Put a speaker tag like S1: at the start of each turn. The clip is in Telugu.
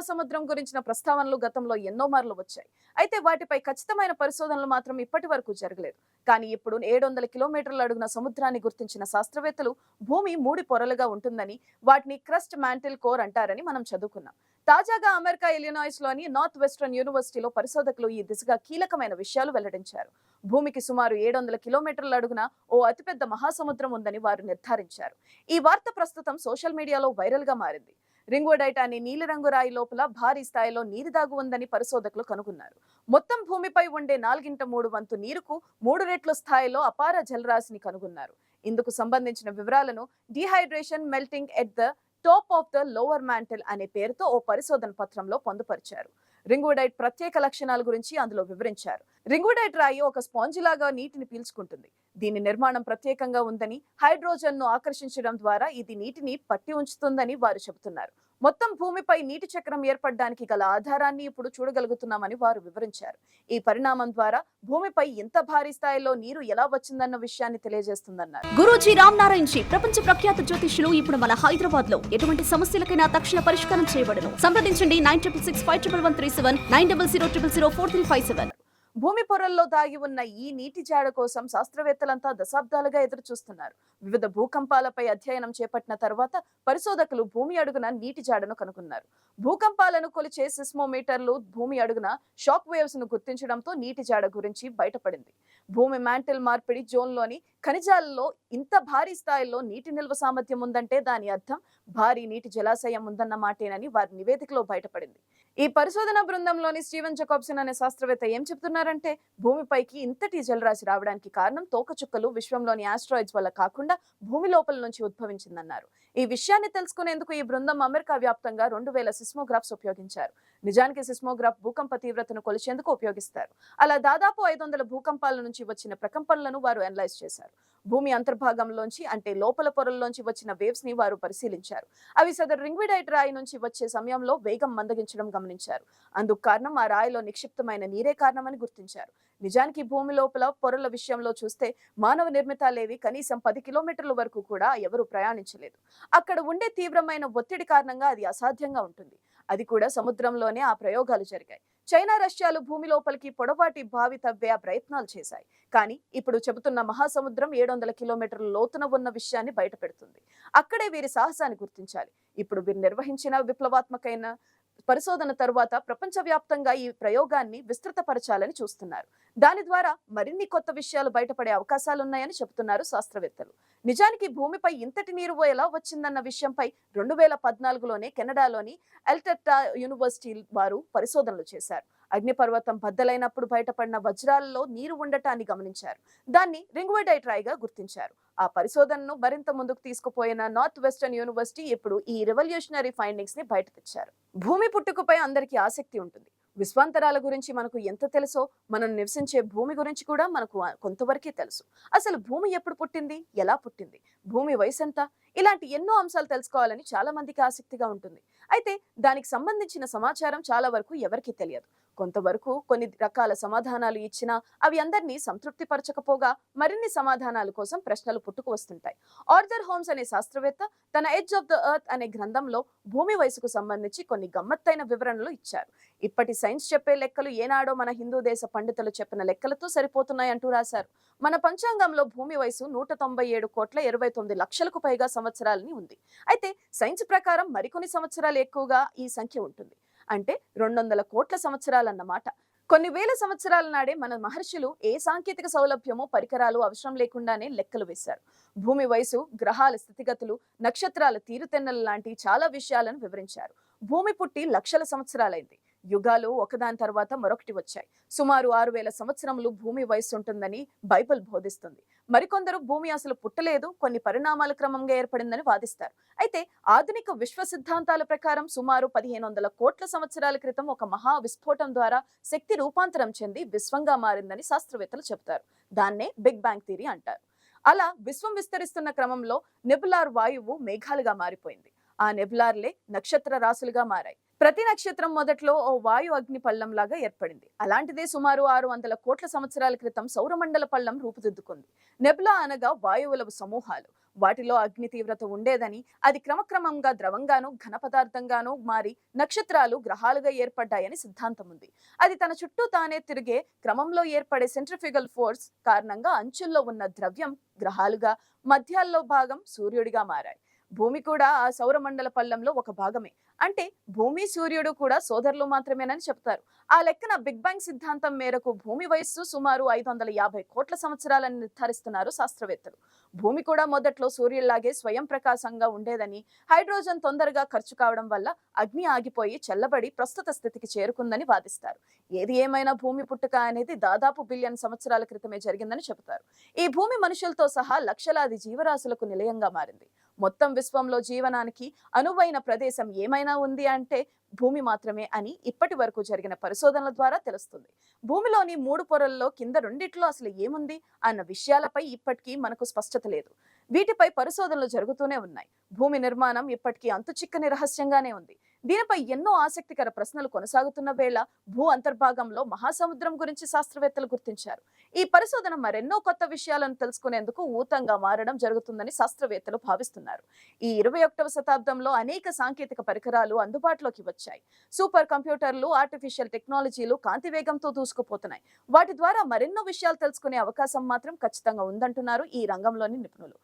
S1: మహాసముద్రం గురించిన ప్రస్తావనలు గతంలో ఎన్నో మార్లు వచ్చాయి. అయితే వాటిపై ఖచ్చితమైన పరిశోధనలు మాత్రం ఇప్పటి వరకు జరగలేదు. కానీ ఇప్పుడు ఏడు వందల కిలోమీటర్ల అడుగున సముద్రాన్ని గుర్తించిన శాస్త్రవేత్తలు భూమి మూడి పొరలుగా ఉంటుందని వాటిని క్రస్ట్ మ్యాంటిల్ కోర్ అంటారని మనం చదువుకున్నాం. తాజాగా అమెరికా ఇలినాయిస్లోని నార్త్ వెస్ట్రన్ యూనివర్సిటీలో పరిశోధకులు ఈ దిశగా కీలకమైన విషయాలు వెల్లడించారు. భూమికి సుమారు ఏడు వందల కిలోమీటర్ల అడుగున ఓ అతిపెద్ద మహాసముద్రం ఉందని వారు నిర్ధారించారు. ఈ వార్త ప్రస్తుతం సోషల్ మీడియాలో వైరల్గా మారింది. రింగోడైట్ అనే నీలిరంగు రాయి లోపల భారీ స్థాయిలో నీరు దాగు ఉందని పరిశోధకులు కనుగొన్నారు. మొత్తం భూమిపై ఉండే నాలుగింట మూడు వంతు నీరుకు మూడు రెట్ల స్థాయిలో అపార జలరాశిని కనుగొన్నారు. ఇందుకు సంబంధించిన వివరాలను dehydration melting at the top of the lower mantle అనే పేరుతో ఓ పరిశోధన పత్రంలో పొందుపరిచారు. రింగోడైట్ ప్రత్యేక లక్షణాల గురించి అందులో వివరించారు. రింగోడైట్ రాయి ఒక స్పాంజి లాగా నీటిని పీల్చుకుంటుంది. దీని నిర్మాణం ప్రత్యేకంగా ఉందని హైడ్రోజన్ను ఆకర్షించడం ద్వారా ఇది నీటిని పట్టి ఉంచుతుందని వారు చెబుతున్నారు. మొత్తం భూమిపై నీటి చక్రం ఏర్పడడానికి గల ఆధారాన్ని ఇప్పుడు చూడగలుగుతున్నామని వారు వివరించారు. ఈ పరిణామం ద్వారా భూమిపై ఇంత భారీ స్థాయిలో నీరు ఎలా వచ్చిందన్న విషయాన్ని తెలియజేస్తుందన్నారు.
S2: గురూజీ రామ్ నారాయణ్ జీ ప్రపంచ ప్రఖ్యాత జ్యోతిష్యులు ఇప్పుడు మన హైదరాబాద్లో ఎటువంటి సమస్యలకైనా తక్షణ పరిష్కారం చేయబడను. సంప్రదించండి nine triple six five triple one three seven nine double zero triple zero four three five seven.
S1: భూమి పొరల్లో దాగి ఉన్న ఈ నీటి జాడ కోసం శాస్త్రవేత్తలంతా దశాబ్దాలుగా ఎదురు చూస్తున్నారు వివిధ భూకంపాలపై అధ్యయనం చేపట్టిన తర్వాత పరిశోధకులు భూమి అడుగున నీటి జాడను కనుగొన్నారు. భూకంపాలను కొలిచే సిస్మోమీటర్లు భూమి అడుగున షాక్ వేవ్స్ను గుర్తించడంతో నీటి జాడ గురించి బయటపడింది. భూమి మ్యాంటిల్ మార్పిడి జోన్లోని ఖనిజాలలో ఇంత భారీ స్థాయిలో నీటి నిల్వ సామర్థ్యం ఉందంటే దాని అర్థం భారీ నీటి జలాశయం ఉందన్న మాటేనని వారి నివేదికలో బయటపడింది. ఈ పరిశోధన బృందంలోని స్టీవెన్ జకాబ్సన్ అనే శాస్త్రవేత్త ఏం చెప్తున్నారంటే భూమిపైకి ఇంతటి జలరాశి రావడానికి కారణం తోకచుక్కలు విశ్వంలోని ఆస్ట్రాయిడ్స్ వల్ల కాకుండా భూమి లోపల నుంచి ఉద్భవించిందన్నారు. ఈ విషయాన్ని తెలుసుకునేందుకు ఈ బృందం అమెరికా వ్యాప్తంగా రెండు వేల సిస్మోగ్రాఫ్స్ ఉపయోగించారు. నిజానికి సిస్మోగ్రాఫ్ భూకంప తీవ్రతను కొలిచేందుకు ఉపయోగిస్తారు. అలా దాదాపు ఐదు వందల భూకంపాల నుంచి వచ్చిన ప్రకంపనలను వారు అనలైజ్ చేశారు. భూమి అంతర్భాగంలోంచి అంటే లోపల పొరల్లోంచి వచ్చిన వేవ్స్ని వారు పరిశీలించారు. అవి సదరు రింగ్విడైట్ రాయి నుంచి వచ్చే సమయంలో వేగం మందగించడం గమనించారు. అందుకు కారణం ఆ రాయిలో నిక్షిప్తమైన నీరే కారణమని గుర్తించారు. నిజానికి భూమి లోపల పొరల విషయంలో చూస్తే మానవ నిర్మితాలేవి కనీసం పది కిలోమీటర్ల వరకు కూడా ఎవరు ప్రయాణించలేదు. అక్కడ ఉండే తీవ్రమైన ఒత్తిడి కారణంగా అది అసాధ్యంగా ఉంటుంది. అది కూడా సముద్రంలోనే ఆ ప్రయోగాలు జరిగాయి. చైనా రష్యాలు భూమి లోపలికి పొడవాటి బావి తవ్వే ప్రయత్నాలు చేశాయి. కానీ ఇప్పుడు చెబుతున్న మహాసముద్రం ఏడు వందల కిలోమీటర్ల లోతున ఉన్న విషయాన్ని బయటపెడుతుంది. అక్కడే వీరి సాహసాన్ని గుర్తించాలి. ఇప్పుడు వీరు నిర్వహించిన విప్లవాత్మకైన పరిశోధన తరువాత ప్రపంచవ్యాప్తంగా ఈ ప్రయోగాన్ని విస్తృతపరచాలని చూస్తున్నారు. దాని ద్వారా మరిన్ని కొత్త విషయాలు బయటపడే అవకాశాలున్నాయని చెబుతున్నారు శాస్త్రవేత్తలు. నిజానికి భూమిపై ఇంతటి నీరు ఎలా వచ్చిందన్న విషయంపై రెండు వేల పద్నాలుగులోనే కెనడాలోని ఎల్టెట్టా యూనివర్సిటీ వారు పరిశోధనలు చేశారు. అగ్నిపర్వతం బద్దలైనప్పుడు బయటపడిన వజ్రాలలో నీరు ఉండటాన్ని గమనించారు. దాన్ని రింగ్వెడైట్ రాయిగా గుర్తించారు. ఆ పరిశోధనను మరింత ముందుకు తీసుకుపోయిన నార్త్ వెస్టర్న్ యూనివర్సిటీ ఇప్పుడు ఈ రెవల్యూషనరీ ఫైండింగ్స్ని బయట తెచ్చారు. భూమి పుట్టుకపై అందరికీ ఆసక్తి ఉంటుంది. విశ్వాంతరాల గురించి మనకు ఎంత తెలుసో మనం నివసించే భూమి గురించి కూడా మనకు కొంతవరకే తెలుసు. అసలు భూమి ఎప్పుడు పుట్టింది? ఎలా పుట్టింది? భూమి వయసు ఎంత ఇలాంటి ఎన్నో అంశాలు తెలుసుకోవాలని చాలా మందికి ఆసక్తిగా ఉంటుంది. అయితే దానికి సంబంధించిన సమాచారం చాలా వరకు ఎవరికీ తెలియదు. కొంతవరకు కొన్ని రకాల సమాధానాలు ఇచ్చినా అవి అందరినీ సంతృప్తిపరచకపోగా మరిన్ని సమాధానాల కోసం ప్రశ్నలు పుట్టుకు వస్తుంటాయి. ఆర్థర్ హోమ్స్ అనే శాస్త్రవేత్త తన ఎడ్జ్ ఆఫ్ ద ఎర్త్ అనే గ్రంథంలో భూమి వయసుకు సంబంధించి కొన్ని గమ్మత్తైన వివరణలు ఇచ్చారు. ఇప్పటి సైన్స్ చెప్పే లెక్కలు ఏనాడో మన హిందూ దేశ పండితులు చెప్పిన లెక్కలతో సరిపోతున్నాయంటూ రాశారు. మన పంచాంగంలో భూమి వయసు నూట తొంభై ఏడు కోట్ల ఇరవై తొమ్మిది లక్షలకు పైగా సంవత్సరాలని ఉంది. అయితే సైన్స్ ప్రకారం మరికొన్ని సంవత్సరాలు ఎక్కువగా ఈ సంఖ్య ఉంటుంది. అంటే రెండు వందల కోట్ల సంవత్సరాలన్నమాట. కొన్ని వేల సంవత్సరాల నాడే మన మహర్షులు ఏ సాంకేతిక సౌలభ్యమో పరికరాలు అవసరం లేకుండానే లెక్కలు వేశారు. భూమి వయసు గ్రహాల స్థితిగతులు నక్షత్రాల తీరుతెన్నెల లాంటి చాలా విషయాలను వివరించారు. భూమి పుట్టి లక్షల సంవత్సరాలైంది. యుగాలు ఒకదాని తర్వాత మరొకటి వచ్చాయి. సుమారు ఆరు వేల సంవత్సరములు భూమి వయసు ఉంటుందని బైబిల్ బోధిస్తుంది. మరికొందరు భూమి అసలు పుట్టలేదు కొన్ని పరిణామాల క్రమంగా ఏర్పడిందని వాదిస్తారు. అయితే ఆధునిక విశ్వ సిద్ధాంతాల ప్రకారం సుమారు పదిహేను వందల కోట్ల సంవత్సరాల క్రితం ఒక మహా విస్ఫోటం ద్వారా శక్తి రూపాంతరం చెంది విశ్వంగా మారిందని శాస్త్రవేత్తలు చెబుతారు. దాన్నే బిగ్ బ్యాంగ్ థియరీ అంటారు. అలా విశ్వం విస్తరిస్తున్న క్రమంలో నెబులార్ వాయువు మేఘాలుగా మారిపోయింది. ఆ నెబులార్లే నక్షత్ర రాసులుగా మారాయి. ప్రతి నక్షత్రం మొదట్లో ఓ వాయు అగ్ని పళ్ళం లాగా ఏర్పడింది. అలాంటిదే సుమారు ఆరు వందల కోట్ల సంవత్సరాల క్రితం సౌరమండల పళ్ళం రూపుదిద్దుకుంది. నెబ్లా అనగా వాయువుల సమూహాలు. వాటిలో అగ్ని తీవ్రత ఉండేదని అది క్రమక్రమంగా ద్రవంగాను ఘన పదార్థంగానూ మారి నక్షత్రాలు గ్రహాలుగా ఏర్పడ్డాయని సిద్ధాంతం ఉంది అది తన చుట్టూ తానే తిరిగే క్రమంలో ఏర్పడే సెంట్రిఫిగల్ ఫోర్స్ కారణంగా అంచుల్లో ఉన్న ద్రవ్యం గ్రహాలుగా మధ్యాల్లో భాగం సూర్యుడిగా మారాయి. భూమి కూడా ఆ సౌరమండల పల్లంలో ఒక భాగమే. అంటే భూమి సూర్యుడు కూడా సోదరులు మాత్రమేనని చెప్తారు. ఆ లెక్కన బిగ్ బ్యాంగ్ సిద్ధాంతం మేరకు భూమి వయస్సు సుమారు ఐదు వందల యాభై కోట్ల సంవత్సరాలని నిర్ధారిస్తున్నారు శాస్త్రవేత్తలు. భూమి కూడా మొదట్లో సూర్యుల్లాగే స్వయం ప్రకాశంగా ఉండేదని హైడ్రోజన్ తొందరగా ఖర్చు కావడం వల్ల అగ్ని ఆగిపోయి చల్లబడి ప్రస్తుత స్థితికి చేరుకుందని వాదిస్తారు. ఏది ఏమైనా భూమి పుట్టుక అనేది దాదాపు బిలియన్ సంవత్సరాల క్రితమే జరిగిందని చెబుతారు. ఈ భూమి మనుషులతో సహా లక్షలాది జీవరాశులకు నిలయంగా మారింది. మొత్తం విశ్వంలో జీవనానికి అనువైన ప్రదేశం ఏమైనా ఉంది అంటే భూమి మాత్రమే అని ఇప్పటి వరకు జరిగిన పరిశోధనల ద్వారా తెలుస్తుంది. భూమిలోని మూడు పొరల్లో కింద రెండిట్లో అసలు ఏముంది అన్న విషయాలపై ఇప్పటికీ మనకు స్పష్టత లేదు. వీటిపై పరిశోధనలు జరుగుతూనే ఉన్నాయి. భూమి నిర్మాణం ఇప్పటికీ అంతు చిక్కని రహస్యంగానే ఉంది. దీనిపై ఎన్నో ఆసక్తికర ప్రశ్నలు కొనసాగుతున్న వేళ భూ అంతర్భాగంలో మహాసముద్రం గురించి శాస్త్రవేత్తలు గుర్తించారు. ఈ పరిశోధన మరెన్నో కొత్త విషయాలను తెలుసుకునేందుకు ఊతంగా మారడం జరుగుతుందని శాస్త్రవేత్తలు భావిస్తున్నారు. ఈ ఇరవై ఒకటవ శతాబ్దంలో అనేక సాంకేతిక పరికరాలు అందుబాటులోకి వచ్చాయి. సూపర్ కంప్యూటర్లు ఆర్టిఫిషియల్ టెక్నాలజీలు కాంతి వేగంతో దూసుకుపోతున్నాయి. వాటి ద్వారా మరెన్నో విషయాలు తెలుసుకునే అవకాశం మాత్రం ఖచ్చితంగా ఉందంటున్నారు ఈ రంగంలోని నిపుణులు.